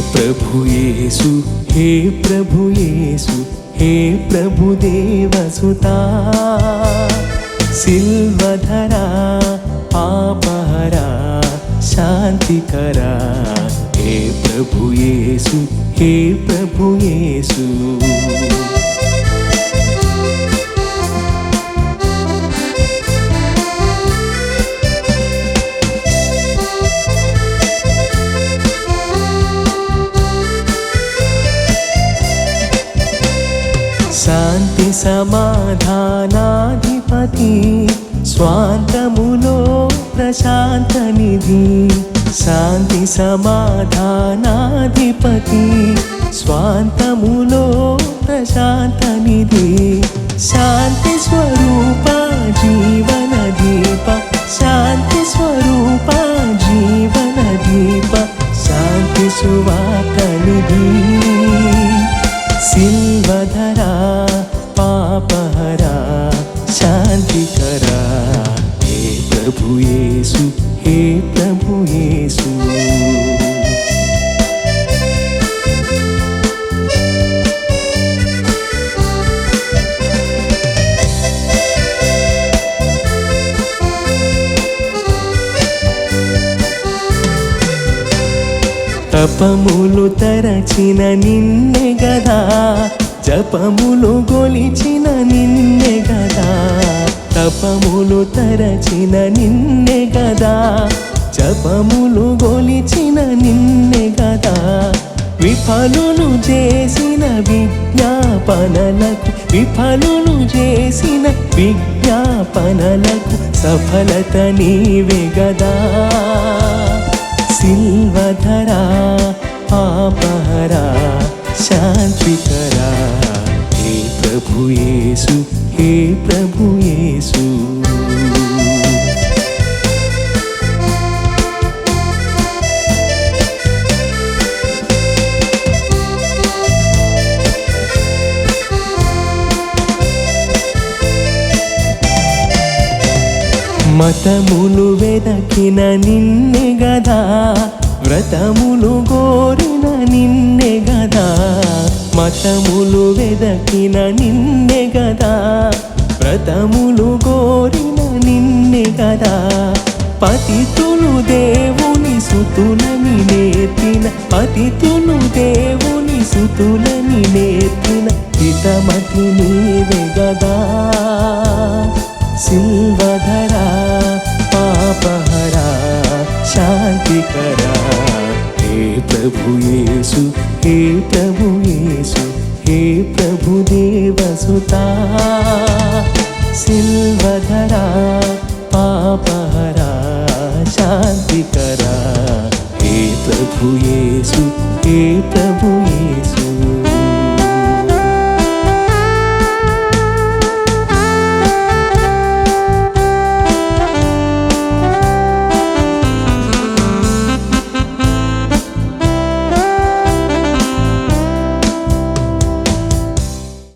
ప్రభుయేసు హే ప్రభుయేసు హే ప్రభుదేవసుతా సిల్వధరా పాపహరా శాంతికరా. హే ప్రభుయేసు హే ప్రభుయేసు శాంతి సమాధానాధిపతి స్వాంతములో ప్రశాంత నిధి శాంతి సమాధానాధిపతి స్వాంతములో ప్రశాంత నిధి శాంతి స్వరూప జీవన దీప శాంతి స్వరూప జీవన దీప శాంతి సువా యేసు హే ప్రభు యేసు. తపములు తరచిన నిన్నే గదా జపములు గొలిచిన నిన్నే గదా. తపములు తరచిన నిన్నే కదా జపములు గొలిచిన నిన్నే కదా విఫలులు చేసిన విజ్ఞాపనలకు విఫలులు చేసిన విజ్ఞాపనలకు సఫలత నీవే గదా. సిల్వధరా పాపహరా శాంతికరా హే ప్రభు యేసు హే ప్రభు యేసు? మతములు వెదకిన నిన్నే గదా వ్రతములు గోరిన నిన్నే గదా మతములు వెదకిన నిన్నె వరములు గోరిన నిన్నే కదా. పతితులు దేవుని సుతులని నేర్పిన పతితులు దేవుని సుతులని నేర్పిన హితమతి నీవే గదా. సిల్వధరా శాంతికరా ఏ ప్రభు యేసు హే ప్రభు